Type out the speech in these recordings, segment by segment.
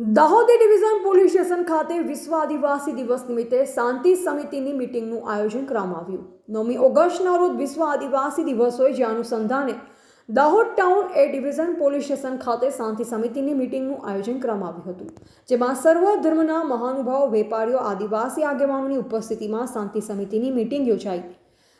દાહોદી division police station ખાતે વિશ્વ આદિવાસી દિવસ નિમિત્તે શાંતિ સમિતિની મિટિંગનું આયોજન કરવામાં આવ્યું. નવમી ઓગસ્ટના રોજ વિશ્વ આદિવાસી દિવસ હોય જે અનુસંધાને Dahod town A division police station ખાતે શાંતિ સમિતિની મિટિંગનું આયોજન કરવામાં આવ્યું હતું, જેમાં સર્વ ધર્મના મહાનુભાવો, વેપારીઓ, આદિવાસી આગેવાનોની ઉપસ્થિતિમાં શાંતિ સમિતિની મિટિંગ યોજાઈ,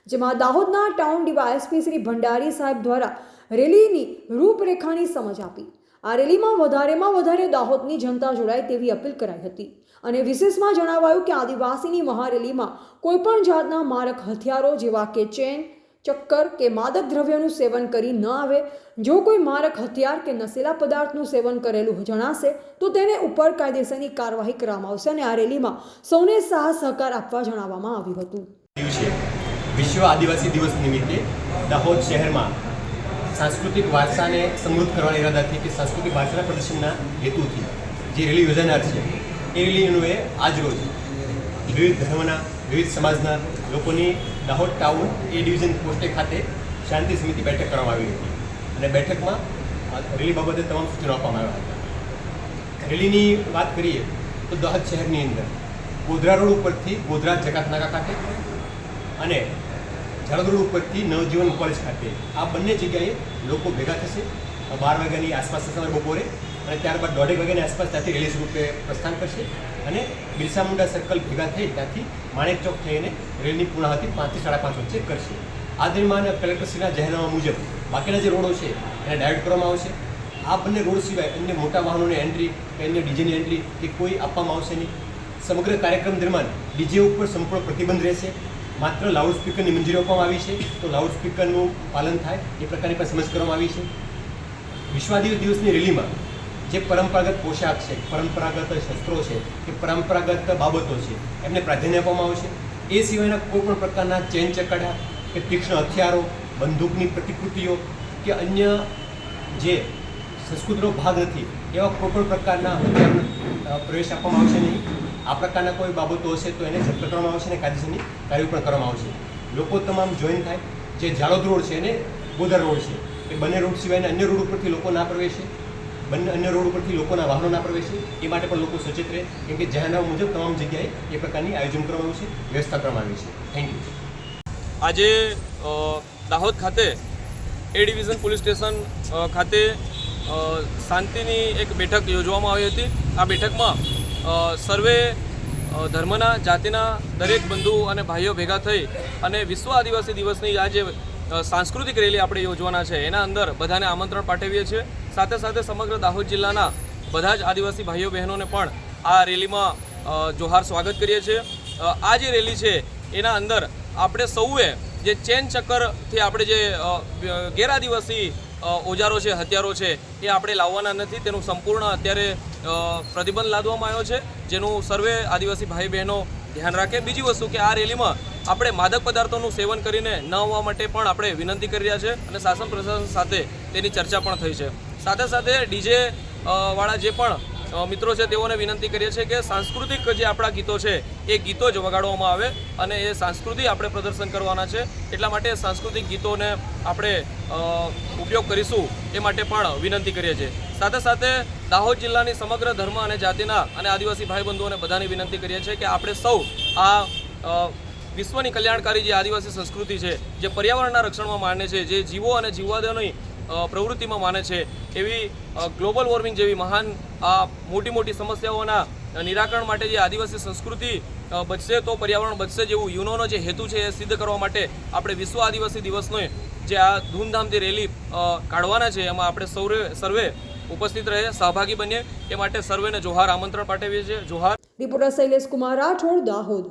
જેમાં દાહોદના ટાઉન ડીવાયએસપી શ્રી ભંડારી સાહેબ દ્વારા રેલીની રૂપરેખાની સમજ આપી. આ રેલીમાં વધારેમાં વધારે દાહોદની જનતા જોડાય તેવી અપીલ કરાઈ હતી. અને વિશેષમાં જણાવાયું કે આદિવાસીની મહારેલીમાં કોઈપણ જાતના મારક હથિયારો જેવા કે ચેન, ચક્કર કે માદક દ્રવ્યનું સેવન કરી ન આવે, જો કોઈ મારક હથિયાર કે નશીલા પદાર્થનું સેવન કરેલું જણાશે, તો તેને ઉપર કાયદેસરની કાર્યવાહી કરવામાં આવશે અને આ રેલીમાં સૌને સાહસ સહકાર આપવા જણાવવામાં આવ્યું હતું. વિશ્વ આદિવાસી દિવસ નિમિત્તે દાહોદ શહેરમાં સાંસ્કૃતિક વારસાને સમૃદ્ધ કરવાના ઈરાદાથી કે સાંસ્કૃતિક વારસાના પ્રદર્શનના હેતુથી જે રેલી યોજાનાર છે, એ રેલીનું એ આજ રોજ વિવિધ ધર્મના, વિવિધ સમાજના લોકોની દાહોદ ટાઉન એ ડિવિઝન પોસ્ટે ખાતે શાંતિ સમિતિ બેઠક કરવામાં આવી હતી. અને બેઠકમાં રેલી બાબતે તમામ સૂચનો આપવામાં આવ્યા હતા. રેલીની વાત કરીએ તો દાહોદ શહેરની અંદર ગોધરા રોડ ઉપરથી ગોધરા જકાતનાકા ખાતે અને ઝાલોદ ઉપરથી નવજીવન કોલેજ ખાતે આ બંને જગ્યાએ લોકો ભેગા થશે. બાર વાગ્યાની આસપાસ થશે બપોરે અને ત્યારબાદ દોઢેક વાગ્યાની આસપાસ ત્યાંથી રેલી સ્વરૂપે પ્રસ્થાન કરશે અને બિરસા મુંડા સર્કલ ભેગા થઈ ત્યાંથી માણેક ચોક થઈને રેલની પૂર્ણાહતિ પાંચથી સાડા પાંચ વચ્ચે કરશે. આ દરમિયાન કલેક્ટરશ્રીના જાહેરનામા મુજબ બાકીના જે રોડો છે એને ડાયરેક્ટ કરવામાં આવશે. આ બંને રોડ સિવાય અન્ય મોટા વાહનોની એન્ટ્રી કે અન્ય ડીજેની એન્ટ્રી કે કોઈ આપવામાં આવશે નહીં. સમગ્ર કાર્યક્રમ દરમિયાન ડીજે ઉપર સંપૂર્ણ પ્રતિબંધ રહેશે. માત્ર લાઉડસ્પીકરની મંજૂરી આપવામાં આવી છે. તો લાઉડ સ્પીકરનું પાલન થાય, એ પ્રકારની પણ સમજ કરવામાં આવી છે. વિશ્વ આદિવાસી દિવસની રેલીમાં જે પરંપરાગત પોશાક છે, પરંપરાગત શસ્ત્રો છે, કે પરંપરાગત બાબતો છે, એમને પ્રાધાન્ય આપવામાં આવશે. એ સિવાયના કોઈ પણ પ્રકારના ચેન ચકડા કે તીક્ષ્ણ હથિયારો, બંદૂકની પ્રતિકૃતિઓ કે અન્ય જે સંસ્કૃતિનો ભાગ નથી, એવા કોઈ પણ પ્રકારના પ્રવેશ આપવામાં આવશે નહીં. આ પ્રકારના કોઈ બાબતો હશે તો એને જપ્ત કરવામાં આવશે અને કાયદેસરની કાર્યવાહી પણ કરવામાં આવશે. લોકો તમામ જોઈન થાય. જે જાલોદ રોડ છે અને ગોધરા રોડ છે. એ બંને રોડ સિવાયના અન્ય રોડ ઉપરથી લોકો ના પ્રવેશે. બંને અન્ય રોડ ઉપરથી લોકોના વાહનો ના પ્રવેશે. એ માટે પણ લોકો સચેત રહે. કેમ કે જાહેરનામા મુજબ તમામ જગ્યાએ એ પ્રકારની આયોજન કરવામાં આવ્યું છે વ્યવસ્થા કરવામાં આવી છે. થેન્ક યુ આજે દાહોદ ખાતે એ ડિવિઝન પોલીસ સ્ટેશન ખાતે શાંતિની એક બેઠક યોજવામાં આવી હતી. આ બેઠકમાં સર્વે ધર્મના, જાતિના દરેક બંધુ અને ભાઈઓ ભેગા થઈ અને વિશ્વ આદિવાસી દિવસની આ જે સાંસ્કૃતિક રેલી આપણે યોજવાના છે, એના અંદર બધાને આમંત્રણ પાઠવીએ છીએ. સાથે સાથે સમગ્ર દાહોદ જિલ્લાના બધા જ આદિવાસી ભાઈઓ બહેનોને પણ આ રેલીમાં જોહાર સ્વાગત કરીએ છીએ. આ જે રેલી છે, એના અંદર આપણે સૌએ જે ચેન ચક્કરથી આપણે જે ગેરઆદિવાસી ઓજારો છે, હથિયારો છે, એ આપણે લાવવાના નથી. તેનું સંપૂર્ણ અત્યારે પ્રતિબંધ લાદવામાં આવ્યો છે. જેનું સર્વે આદિવાસી ભાઈ બહેનો ધ્યાન રાખે. બીજી વસ્તુ કે આ રેલીમાં આપણે માદક પદાર્થોનું સેવન કરીને ન હોવા માટે પણ આપણે વિનંતી કરી રહ્યા છે અને શાસન પ્રશાસન સાથે તેની ચર્ચા પણ થઈ છે. સાથે સાથે ડીજે વાળા જે પણ મિત્રો છે, તેઓને વિનંતી કરીએ છીએ કે સાંસ્કૃતિક જે આપણા ગીતો છે, એ ગીતો જ વગાડવામાં આવે અને એ સાંસ્કૃતિ આપણે પ્રદર્શન કરવાના છે. એટલા માટે સાંસ્કૃતિક ગીતોને આપણે ઉપયોગ કરીશું એ માટે પણ વિનંતી કરીએ છીએ. સાથે સાથે દાહોદ જિલ્લાની સમગ્ર ધર્મ અને જાતિના અને આદિવાસી ભાઈબંધુઓને બધાને વિનંતી કરીએ છીએ કે આપણે સૌ આ વિશ્વની કલ્યાણકારી જે આદિવાસી સંસ્કૃતિ છે, જે પર્યાવરણના રક્ષણમાં માને છે, જે જીવો અને જીવવાદોની પ્રવૃત્તિમાં માને છે એવી ગ્લોબલ વોર્મિંગ જેવી મહાન, આ મોટી મોટી સમસ્યાઓના નિરાકરણ માટે જે આદિવાસી સંસ્કૃતિ બચશે તો પર્યાવરણ બચશે જેવું યુનોનો જે હેતુ છે એ સિદ્ધ કરવા માટે આપણે વિશ્વ આદિવાસી દિવસનો જે આ ધૂમધામથી રેલી કાઢવાના છે, એમાં આપણે સૌરે, સર્વે ઉપસ્થિત રહે, સહભાગી બનીએ. એ માટે સર્વેને જોહાર આમંત્રણ પાઠવીએ છીએ. જોહાર. રિપોર્ટર શૈલેષ કુમાર, રાઠોડ, દાહોદ.